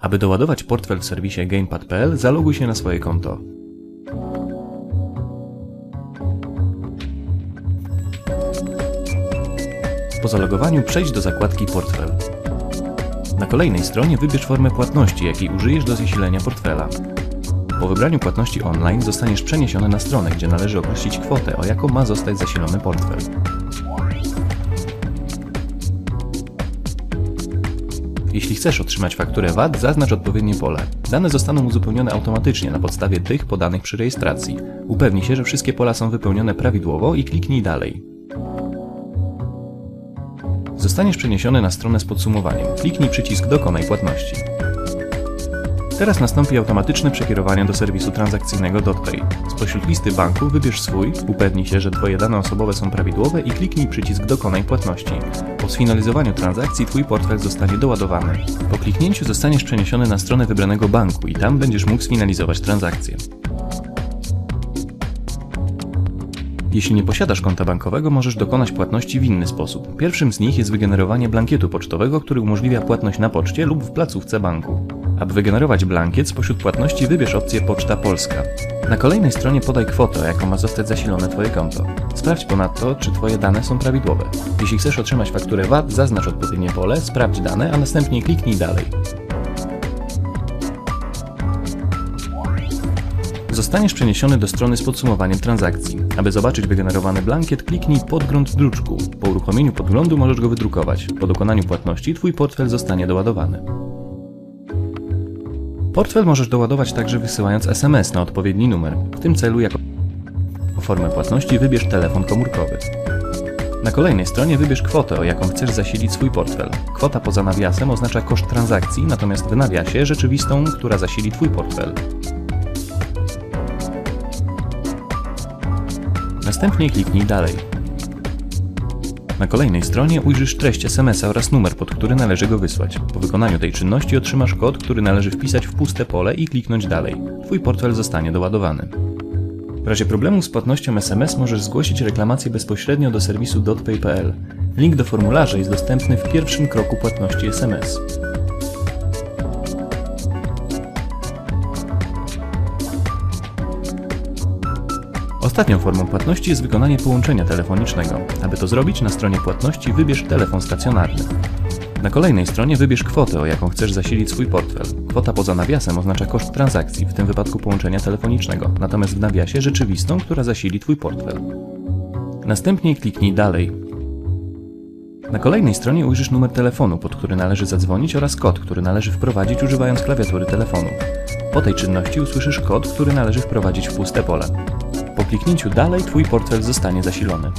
Aby doładować portfel w serwisie gamepad.pl, zaloguj się na swoje konto. Po zalogowaniu przejdź do zakładki Portfel. Na kolejnej stronie wybierz formę płatności, jakiej użyjesz do zasilenia portfela. Po wybraniu płatności online zostaniesz przeniesiony na stronę, gdzie należy określić kwotę, o jaką ma zostać zasilony portfel. Jeśli chcesz otrzymać fakturę VAT, zaznacz odpowiednie pole. Dane zostaną uzupełnione automatycznie na podstawie tych podanych przy rejestracji. Upewnij się, że wszystkie pola są wypełnione prawidłowo i kliknij dalej. Zostaniesz przeniesiony na stronę z podsumowaniem. Kliknij przycisk Dokonaj płatności. Teraz nastąpi automatyczne przekierowanie do serwisu transakcyjnego DotPay. Spośród listy banków wybierz swój, upewnij się, że Twoje dane osobowe są prawidłowe i kliknij przycisk Dokonaj płatności. Po sfinalizowaniu transakcji Twój portfel zostanie doładowany. Po kliknięciu zostaniesz przeniesiony na stronę wybranego banku i tam będziesz mógł sfinalizować transakcję. Jeśli nie posiadasz konta bankowego, możesz dokonać płatności w inny sposób. Pierwszym z nich jest wygenerowanie blankietu pocztowego, który umożliwia płatność na poczcie lub w placówce banku. Aby wygenerować blankiet, spośród płatności wybierz opcję Poczta Polska. Na kolejnej stronie podaj kwotę, jaką ma zostać zasilone Twoje konto. Sprawdź ponadto, czy Twoje dane są prawidłowe. Jeśli chcesz otrzymać fakturę VAT, zaznacz odpowiednie pole, sprawdź dane, a następnie kliknij dalej. Zostaniesz przeniesiony do strony z podsumowaniem transakcji. Aby zobaczyć wygenerowany blankiet, kliknij podgląd w druczku. Po uruchomieniu podglądu możesz go wydrukować. Po dokonaniu płatności Twój portfel zostanie doładowany. Portfel możesz doładować także wysyłając SMS na odpowiedni numer. W tym celu jako formę płatności wybierz telefon komórkowy. Na kolejnej stronie wybierz kwotę, o jaką chcesz zasilić swój portfel. Kwota poza nawiasem oznacza koszt transakcji, natomiast w nawiasie rzeczywistą, która zasili Twój portfel. Następnie kliknij dalej. Na kolejnej stronie ujrzysz treść SMS-a oraz numer, pod który należy go wysłać. Po wykonaniu tej czynności otrzymasz kod, który należy wpisać w puste pole i kliknąć dalej. Twój portfel zostanie doładowany. W razie problemu z płatnością SMS możesz zgłosić reklamację bezpośrednio do serwisu dotpay.pl. Link do formularza jest dostępny w pierwszym kroku płatności SMS. Ostatnią formą płatności jest wykonanie połączenia telefonicznego. Aby to zrobić, na stronie płatności wybierz telefon stacjonarny. Na kolejnej stronie wybierz kwotę, o jaką chcesz zasilić swój portfel. Kwota poza nawiasem oznacza koszt transakcji, w tym wypadku połączenia telefonicznego, natomiast w nawiasie rzeczywistą, która zasili Twój portfel. Następnie kliknij Dalej. Na kolejnej stronie ujrzysz numer telefonu, pod który należy zadzwonić oraz kod, który należy wprowadzić używając klawiatury telefonu. Po tej czynności usłyszysz kod, który należy wprowadzić w puste pole. Po kliknięciu dalej Twój portfel zostanie zasilony.